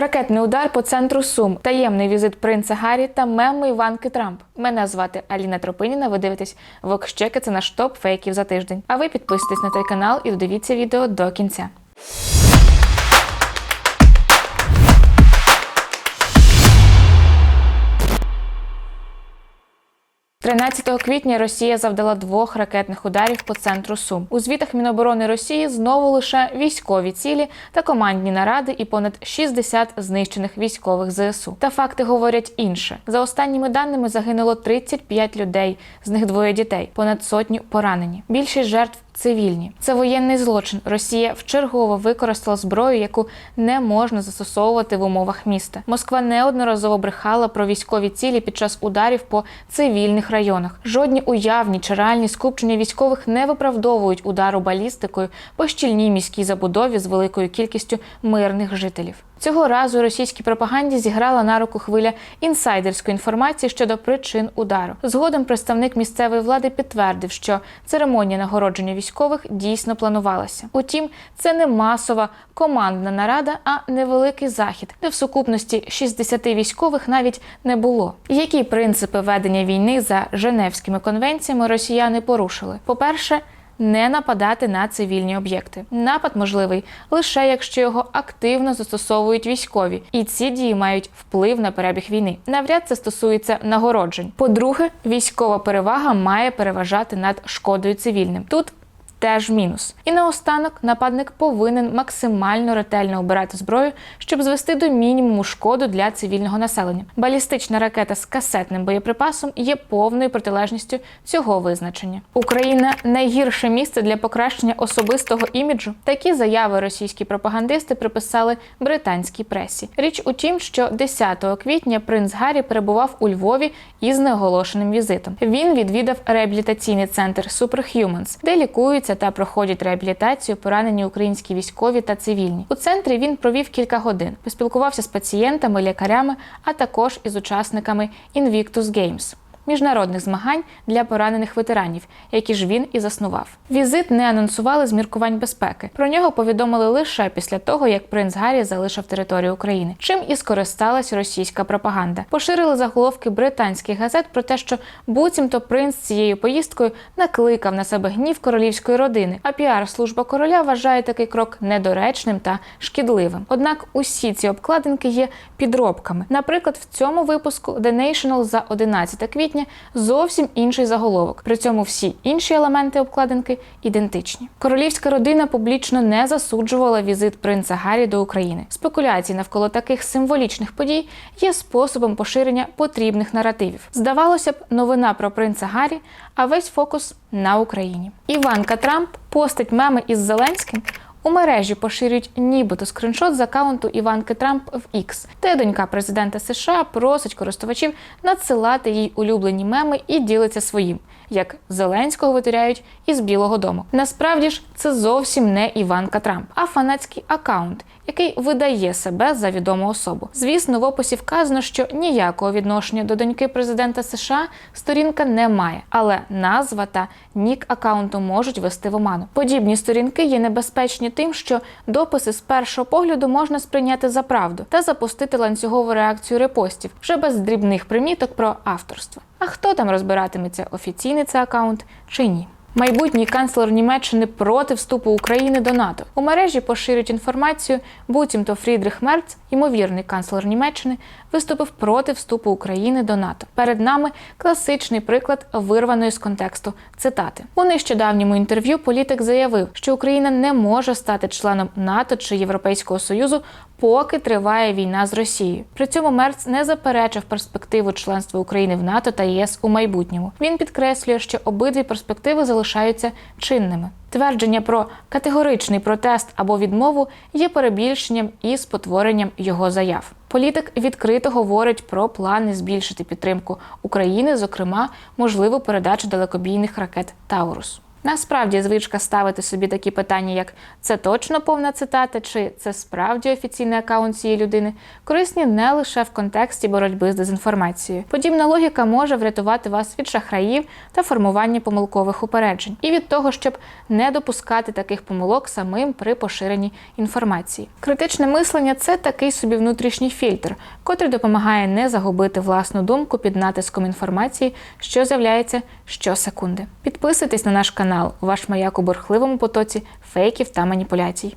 Ракетний удар по центру Сум, таємний візит принца Гаррі та меми Іванки Трамп. Мене звати Аліна Тропиніна. Ви дивитесь Вокщеки. Це наш топ фейків за тиждень. А ви підписуйтесь на той канал і додивіться відео до кінця. 13 квітня Росія завдала двох ракетних ударів по центру Сум. У звітах Міноборони Росії знову лише військові цілі та командні наради і понад 60 знищених військових ЗСУ. Та факти говорять інше. За останніми даними загинуло 35 людей, з них двоє дітей, понад сотню поранені. Більшість жертв цивільні. Це воєнний злочин. Росія вчергово використала зброю, яку не можна застосовувати в умовах міста. Москва неодноразово брехала про військові цілі під час ударів по цивільних районах. Жодні уявні чи реальні скупчення військових не виправдовують удару балістикою по щільній міській забудові з великою кількістю мирних жителів. Цього разу російській пропаганді зіграла на руку хвиля інсайдерської інформації щодо причин удару. Згодом представник місцевої влади підтвердив, що церемонія нагородження військових дійсно планувалася. Утім, це не масова командна нарада, а невеликий захід, де в сукупності 60 військових навіть не було. Які принципи ведення війни за Женевськими конвенціями росіяни порушили? По перше, не нападати на цивільні об'єкти. Напад можливий лише якщо його активно застосовують військові, і ці дії мають вплив на перебіг війни. Навряд це стосується нагороджень. По-друге, військова перевага має переважати над шкодою цивільним. Тут Теж мінус. І наостанок нападник повинен максимально ретельно обирати зброю, щоб звести до мінімуму шкоду для цивільного населення. Балістична ракета з касетним боєприпасом є повною протилежністю цього визначення. Україна найгірше місце для покращення особистого іміджу. Такі заяви російські пропагандисти приписали британській пресі. Річ у тім, що 10 квітня принц Гаррі перебував у Львові із неоголошеним візитом. Він відвідав реабілітаційний центр Superhumans, де лікуються та проходять реабілітацію поранені українські військові та цивільні. У центрі він провів кілька годин, поспілкувався з пацієнтами, лікарями, а також із учасниками Invictus Games міжнародних змагань для поранених ветеранів, які ж він і заснував. Візит не анонсували з міркувань безпеки. Про нього повідомили лише після того, як принц Гаррі залишив територію України, чим і скористалась російська пропаганда. Поширили заголовки британських газет про те, що буцімто принц цією поїздкою накликав на себе гнів королівської родини. А піар-служба короля вважає такий крок недоречним та шкідливим. Однак усі ці обкладинки є підробками. Наприклад, в цьому випуску The National за 11 квітня квітня зовсім інший заголовок. При цьому всі інші елементи обкладинки ідентичні. Королівська родина публічно не засуджувала візит принца Гаррі до України. Спекуляції навколо таких символічних подій є способом поширення потрібних наративів. Здавалося б, новина про принца Гаррі, а весь фокус на Україні. Іванка Трамп постить меми із Зеленським. У мережі поширюють нібито скриншот з акаунту Іванки Трамп в X, де донька президента США просить користувачів надсилати їй улюблені меми і ділиться своїм, як Зеленського витиряють із Білого Дому. Насправді ж це зовсім не Іванка Трамп, а фанатський акаунт, який видає себе за відому особу. Звісно, в описі вказано, що ніякого відношення до доньки президента США сторінка не має, але назва та нік акаунту можуть вести в оману. Подібні сторінки є небезпечні тим, що дописи з першого погляду можна сприйняти за правду та запустити ланцюгову реакцію репостів вже без дрібних приміток про авторство. А хто там розбиратиметься, офіційний це акаунт чи ні? Майбутній канцлер Німеччини проти вступу України до НАТО у мережі поширюють інформацію, буцімто Фрідрих Мерц, ймовірний канцлер Німеччини, виступив проти вступу України до НАТО. Перед нами класичний приклад вирваної з контексту цитати у нещодавньому інтерв'ю. Політик заявив, що Україна не може стати членом НАТО чи Європейського союзу, поки триває війна з Росією. При цьому Мерц не заперечив перспективу членства України в НАТО та єС у майбутньому. Він підкреслює, що обидві перспективи залишаються чинними. Твердження про категоричний протест або відмову є перебільшенням і спотворенням його заяв. Політик відкрито говорить про плани збільшити підтримку України, зокрема можливу передачу далекобійних ракет Таурус. Насправді, звичка ставити собі такі питання, як це точно повна цитата, чи це справді офіційний акаунт цієї людини, корисні не лише в контексті боротьби з дезінформацією. Подібна логіка може врятувати вас від шахраїв та формування помилкових упереджень, і від того, щоб не допускати таких помилок самим при поширенні інформації. Критичне мислення це такий собі внутрішній фільтр, котрий допомагає не загубити власну думку під натиском інформації, що з'являється щосекунди. Підписуйтесь на наш канал, ваш маяк у бурхливому потоці фейків та маніпуляцій.